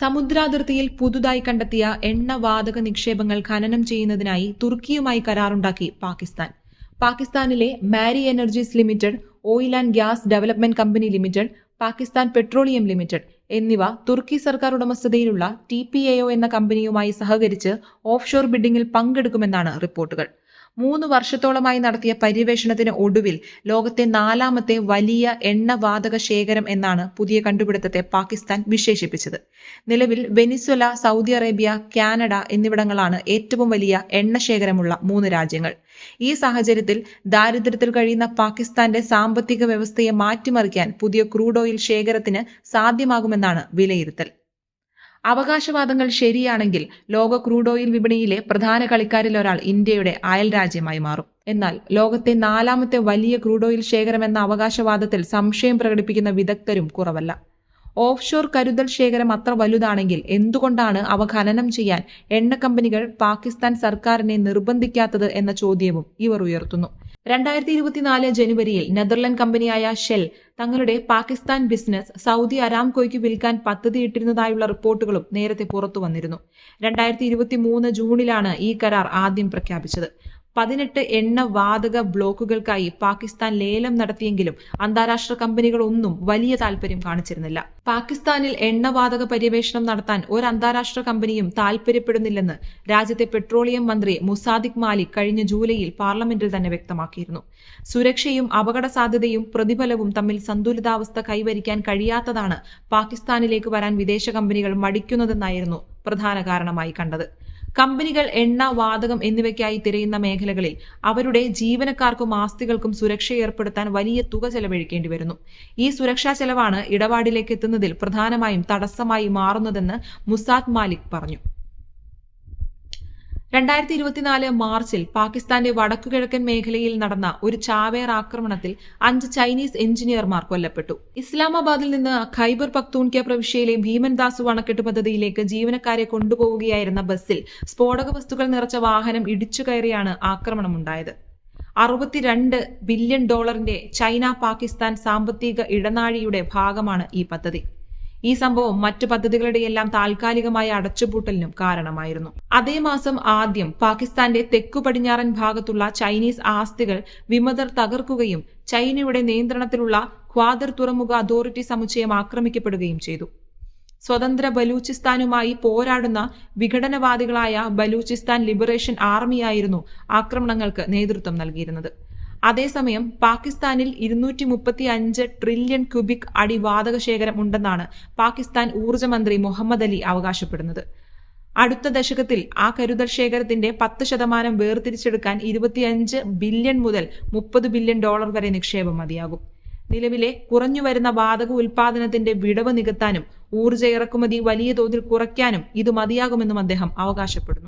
സമുദ്രാതിർത്തിയിൽ പുതുതായി കണ്ടെത്തിയ എണ്ണ വാതക നിക്ഷേപങ്ങൾ ഖനനം ചെയ്യുന്നതിനായി തുർക്കിയുമായി കരാറുണ്ടാക്കി പാകിസ്ഥാൻ. പാകിസ്ഥാനിലെ Mari energies limited oil and gas development company limited Pakistan petroleum limited എന്നിവ തുർക്കി സർക്കാർ ഉടമസ്ഥതയിലുള്ള ടി എന്ന കമ്പനിയുമായി സഹകരിച്ച് ഓഫ്ഷോർ ബിഡിംഗിൽ പങ്കെടുക്കുമെന്നാണ് റിപ്പോർട്ടുകൾ. മൂന്ന് വർഷത്തോളമായി നടത്തിയ പര്യവേഷണത്തിന് ഒടുവിൽ ലോകത്തെ നാലാമത്തെ വലിയ എണ്ണവാതക ശേഖരം എന്നാണ് പുതിയ കണ്ടുപിടുത്തത്തെ പാകിസ്ഥാൻ വിശേഷിപ്പിച്ചത്. നിലവിൽ വെനിസ്വല സൗദി അറേബ്യ കാനഡ എന്നിവിടങ്ങളാണ് ഏറ്റവും വലിയ എണ്ണ ശേഖരമുള്ള മൂന്ന് രാജ്യങ്ങൾ. ഈ സാഹചര്യത്തിൽ ദാരിദ്ര്യത്തിൽ കഴിയുന്ന പാകിസ്ഥാന്റെ സാമ്പത്തിക വ്യവസ്ഥയെ മാറ്റിമറിക്കാൻ പുതിയ ക്രൂഡ് ഓയിൽ ശേഖരത്തിന് സാധ്യമാകുമെന്നാണ് വിലയിരുത്തൽ. അവകാശവാദങ്ങൾ ശരിയാണെങ്കിൽ ലോക ക്രൂഡ് ഓയിൽ വിപണിയിലെ പ്രധാന കളിക്കാരിൽ ഒരാൾ ഇന്ത്യയുടെ അയൽ രാജ്യമായി മാറും. എന്നാൽ ലോകത്തെ നാലാമത്തെ വലിയ ക്രൂഡ് ഓയിൽ ശേഖരം എന്ന അവകാശവാദത്തിൽ സംശയം പ്രകടിപ്പിക്കുന്ന വിദഗ്ധരും കുറവല്ല. ഓഫ്ഷോർ കരുതൽ ശേഖരം അത്ര വലുതാണെങ്കിൽ എന്തുകൊണ്ടാണ് അവ ഖനനം ചെയ്യാൻ എണ്ണ കമ്പനികൾ പാകിസ്ഥാൻ സർക്കാരിനെ നിർബന്ധിക്കാത്തത് എന്ന ചോദ്യവും ഇവർ ഉയർത്തുന്നു. രണ്ടായിരത്തി ഇരുപത്തിനാല് ജനുവരിയിൽ നെതർലൻഡ് കമ്പനിയായ ഷെൽ തങ്ങളുടെ പാകിസ്ഥാൻ ബിസിനസ് സൗദി അരാംകോയ്ക്ക് വിൽക്കാൻ പദ്ധതിയിട്ടിരുന്നതായുള്ള റിപ്പോർട്ടുകളും നേരത്തെ പുറത്തു വന്നിരുന്നു രണ്ടായിരത്തി ഇരുപത്തി മൂന്ന് ജൂണിലാണ് ഈ കരാർ ആദ്യം പ്രഖ്യാപിച്ചത്. പതിനെട്ട് എണ്ണ വാതക ബ്ലോക്കുകൾക്കായി പാകിസ്ഥാൻ ലേലം നടത്തിയെങ്കിലും അന്താരാഷ്ട്ര കമ്പനികളൊന്നും വലിയ താൽപര്യം കാണിച്ചിരുന്നില്ല. പാകിസ്ഥാനിൽ എണ്ണവാതക പര്യവേഷണം നടത്താൻ ഒരു അന്താരാഷ്ട്ര കമ്പനിയും താൽപര്യപ്പെടുന്നില്ലെന്ന് രാജ്യത്തെ പെട്രോളിയം മന്ത്രി മുസാദിഖ് മാലിക് കഴിഞ്ഞ ജൂലൈയിൽ പാർലമെന്റിൽ തന്നെ വ്യക്തമാക്കിയിരുന്നു. സുരക്ഷയും അപകട സാധ്യതയും പ്രതിഫലവും തമ്മിൽ സന്തുലിതാവസ്ഥ കൈവരിക്കാൻ കഴിയാത്തതാണ് പാകിസ്ഥാനിലേക്ക് വരാൻ വിദേശ കമ്പനികൾ മടിക്കുന്നതെന്നായിരുന്നു പ്രധാന കാരണമായി കണ്ടത്. കമ്പനികൾ എണ്ണ വാതകം എന്നിവയ്ക്കായി തിരയുന്ന മേഖലകളിൽ അവരുടെ ജീവനക്കാർക്കും ആസ്തികൾക്കും സുരക്ഷ ഏർപ്പെടുത്താൻ വലിയ തുക ചെലവഴിക്കേണ്ടി വരുന്നു. ഈ സുരക്ഷാ ചെലവാണ് ഇടപാടിലേക്ക് എത്തുന്നതിൽ പ്രധാനമായും തടസ്സമായി മാറുന്നതെന്ന് മുസാദ് മാലിക് പറഞ്ഞു. രണ്ടായിരത്തി ഇരുപത്തിനാല് മാർച്ചിൽ പാകിസ്ഥാന്റെ വടക്കുകിഴക്കൻ മേഖലയിൽ നടന്ന ഒരു ചാവേർ ആക്രമണത്തിൽ അഞ്ച് ചൈനീസ് എഞ്ചിനീയർമാർ കൊല്ലപ്പെട്ടു. ഇസ്ലാമാബാദിൽ നിന്ന് ഖൈബർ പക്തൂൺക്യ പ്രവിശ്യയിലെ ഭീമൻദാസു അണക്കെട്ട് പദ്ധതിയിലേക്ക് ജീവനക്കാരെ കൊണ്ടുപോവുകയായിരുന്ന ബസ്സിൽ സ്ഫോടക വസ്തുക്കൾ നിറച്ച വാഹനം ഇടിച്ചു കയറിയാണ് ആക്രമണമുണ്ടായത്. അറുപത്തിരണ്ട് ബില്യൺ ഡോളറിന്റെ ചൈന പാകിസ്ഥാൻ സാമ്പത്തിക ഇടനാഴിയുടെ ഭാഗമാണ് ഈ പദ്ധതി. ഈ സംഭവം മറ്റു പദ്ധതികളുടെയെല്ലാം താൽക്കാലികമായ അടച്ചുപൂട്ടലിനും കാരണമായിരുന്നു. അതേ മാസം ആദ്യം പാകിസ്ഥാന്റെ തെക്കു പടിഞ്ഞാറൻ ഭാഗത്തുള്ള ചൈനീസ് ആസ്തികൾ വിമതർ തകർക്കുകയും ചൈനയുടെ നിയന്ത്രണത്തിലുള്ള ഖ്വാദർ തുറമുഖ അതോറിറ്റി സമുച്ചയം ആക്രമിക്കപ്പെടുകയും ചെയ്തു. സ്വതന്ത്ര ബലൂചിസ്ഥാനുമായി പോരാടുന്ന വിഘടനവാദികളായ ബലൂചിസ്ഥാൻ ലിബറേഷൻ ആർമിയായിരുന്നു ആക്രമണങ്ങൾക്ക് നേതൃത്വം നൽകിയിരുന്നത്. അതേസമയം പാകിസ്ഥാനിൽ ഇരുന്നൂറ്റി മുപ്പത്തി അഞ്ച് ട്രില്യൺ ക്യൂബിക് അടി വാതക ശേഖരം ഉണ്ടെന്നാണ് പാകിസ്ഥാൻ ഊർജമന്ത്രി മുഹമ്മദ് അലി അവകാശപ്പെടുന്നത്. അടുത്ത ദശകത്തിൽ ആ കരുതൽ ശേഖരത്തിന്റെ പത്ത് ശതമാനം വേർതിരിച്ചെടുക്കാൻ ഇരുപത്തിയഞ്ച് ബില്യൺ മുതൽ മുപ്പത് ബില്യൺ ഡോളർ വരെ നിക്ഷേപം മതിയാകും. നിലവിലെ കുറഞ്ഞു വരുന്ന വാതക ഉൽപാദനത്തിന്റെ വിടവ് നികത്താനും ഊർജ ഇറക്കുമതി വലിയ തോതിൽ കുറയ്ക്കാനും ഇത് മതിയാകുമെന്നും അദ്ദേഹം അവകാശപ്പെടുന്നു.